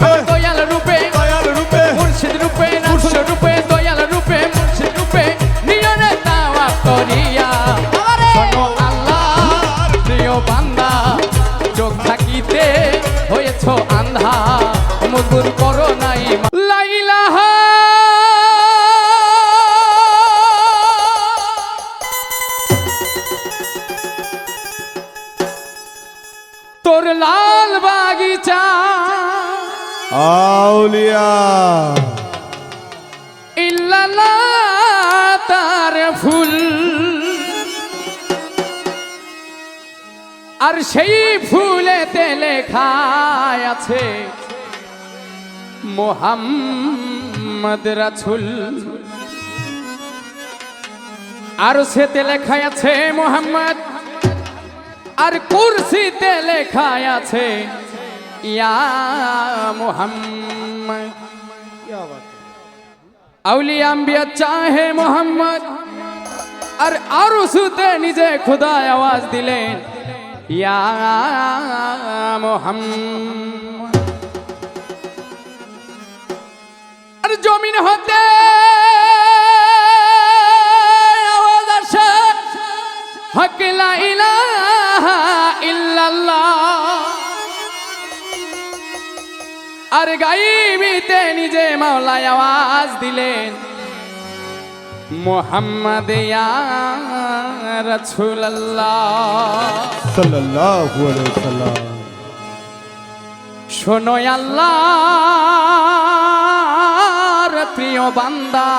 রূপে। দয়াল রূপে। দয়াল রূপে। মুর্শিদ রূপে রাসূল রূপে দয়াল রূপে মুর্শিদ রূপে। নিয়নে দাওয়া করিয়া। আল্লাহর প্রিয় বান্দা চোখ থাকিতে হয়েছ আন্ধা মজবুর করো নাই লাইলাহা তোর লাল বাগিচা আউলিয়া। ইল্লাল্লাহ তার ফুল। আর সেই ফুলেতে লেখা আছে, মোহাম্মদ রাসূল। আর সেতে লেখা আছে, মোহাম্মদ। আর কুরসিতে লেখা আছে চাহে মোহাম্মদ। আর আরও সুতে নিজে খুদায় আওয়াজ দিলেন ইয়া আর জমিন হতে গাইবিতে নিজে মাওলায় আওয়াজ দিলেন। মোহাম্মদ শোনো আল্লাহর প্রিয় বান্দা।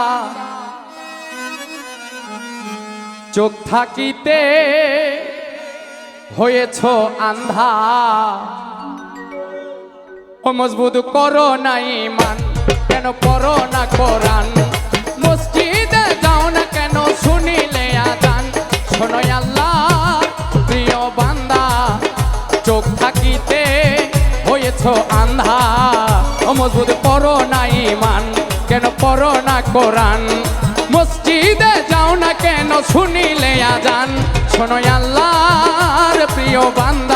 চোখ থাকিতে হয়েছ আন্ধা ও মজবুত করো না ইমান কেন করো না কোরআন? মসজিদে যাও না কেন শুনিলে আজান? শোনো আল্লাহ, প্রিয় বান্দা, চোখ থাকিতে হয়েছ আন্ধা। ও মজবুত করো না ইমান কেন করো না কোরআন? মসজিদে যাও না কেন শুনিলে আজান? শোনো আল্লাহর প্রিয় বান্দা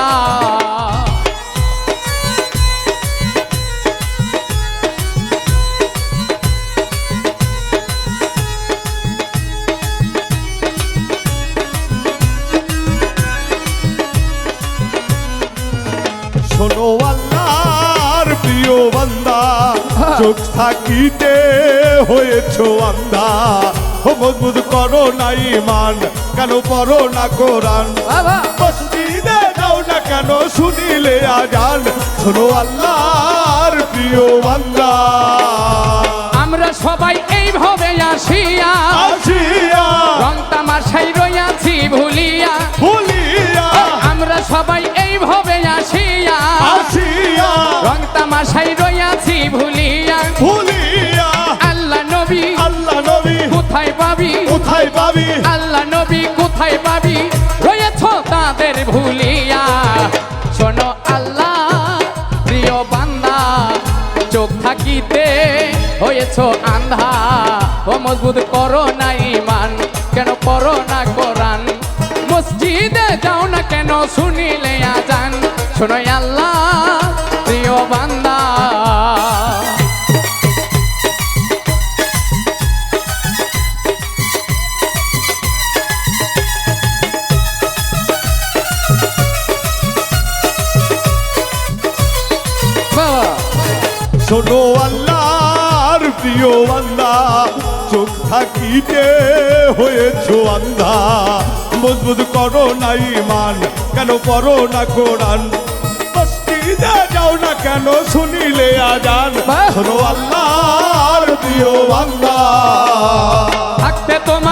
শোনো আল্লাহর প্রিয় বান্দা চোখ থাকিতে হয়েছ আন্দা। ও মজবুত করো না ইমান কেন পড়ো না কোরআন? মসজিদে যাও না কেন শুনিলে আজান? শোনো আল্লাহর প্রিয় বান্দা। আমরা সবাই এইভাবে আসিয়া আসিয়া। রং তামাশাই রইয়াছি ভুলিয়া। ভুলিয়া। আমরা সবাই আসিয়া রং তামাশাই রইয়াছি ভুলিয়া। ভুলিয়া। আল্লাহ নবী আল্লাহ নবী। কোথায় পাবি? কোথায় পাবি? আল্লাহ নবী কোথায় পাবি? রয়েছ তাদের ভুলিয়া। শোনো আল্লাহ প্রিয় বান্দা চোখ থাকিতে হয়েছ আন্ধা ও মজবুত করো না ইমান কেন করো না কোরআন? মসজিদে যাও না কেন শুনিলে আজান? শোনো আল্লাহ বান্দা। শোনো আল্লাহর প্রিয় বান্দা, চোখ থাকিতে হয়েছ আন্ধা। মজবুত করো না ইমান কেন পড়ো না কোরআন? মসজিদে যাও না কেন শুনিলে আজান! শোনো আল্লাহর দিও বান্দা থাকতে তোমার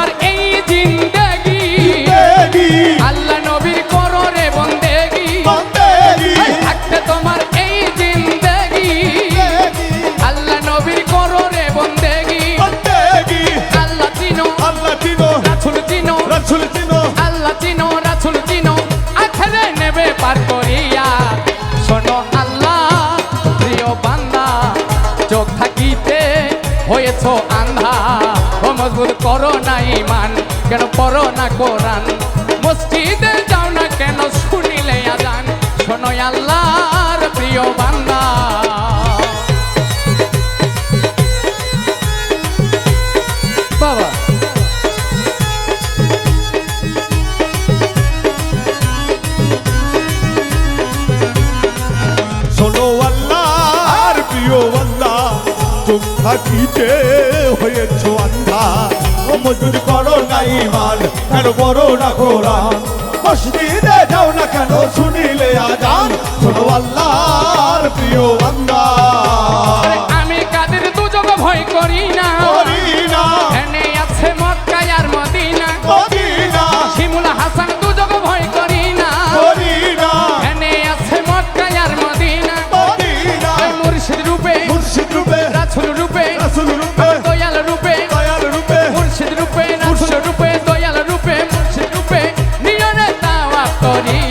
ও মজবুত করো না ইমান কেন পড়ো না কোরআন? মসজিদে যাও না কেন শুনিলে আজান শোনো আল্লাহর প্রিয় বান্দা। থাকিতে হয়েছ আন্ধা ও মজুর করো নাই মাল, কেন বড় না কোরআন? মসজিদে যাও না কেন, শুনিলে আজান। শোনো আল্লাহর প্রিয় বান্দা।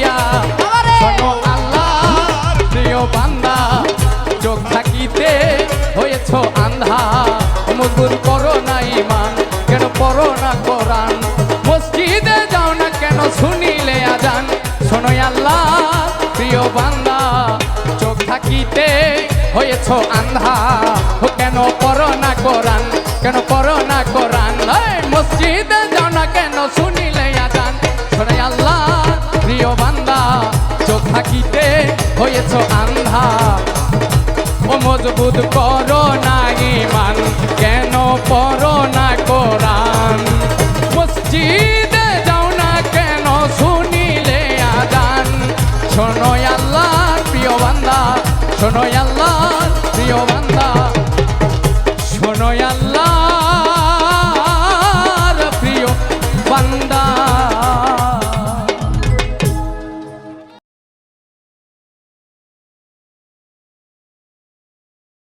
করিয়া। শোনো আল্লাহর প্রিয় বান্দা চোখ থাকিতে হয়েছ আন্ধা মজবুর করো না ইমান কেন পড়ো না কোরআন? মসজিদে যাও না কেন শুনিলে আজান? শোনো আল্লাহ প্রিয় বান্দা চোখ থাকিতে হয়েছ আন্ধা কেন পড়ো না কোরআন? কেন পড়ো না কোরআন? এই মসজিদে যাও না কেন শুনিলে নাকিতে হয়েছ আন্ধা ও মজবুত করো না ইমান, কেন পড়ো না কোরআন? মসজিদে যাও না কেন শুনিলে আদান? শোনো আল্লাহ প্রিয় বান্দা শোনো আল্লাহ প্রিয় বান্দা। শোনো আল্লাহ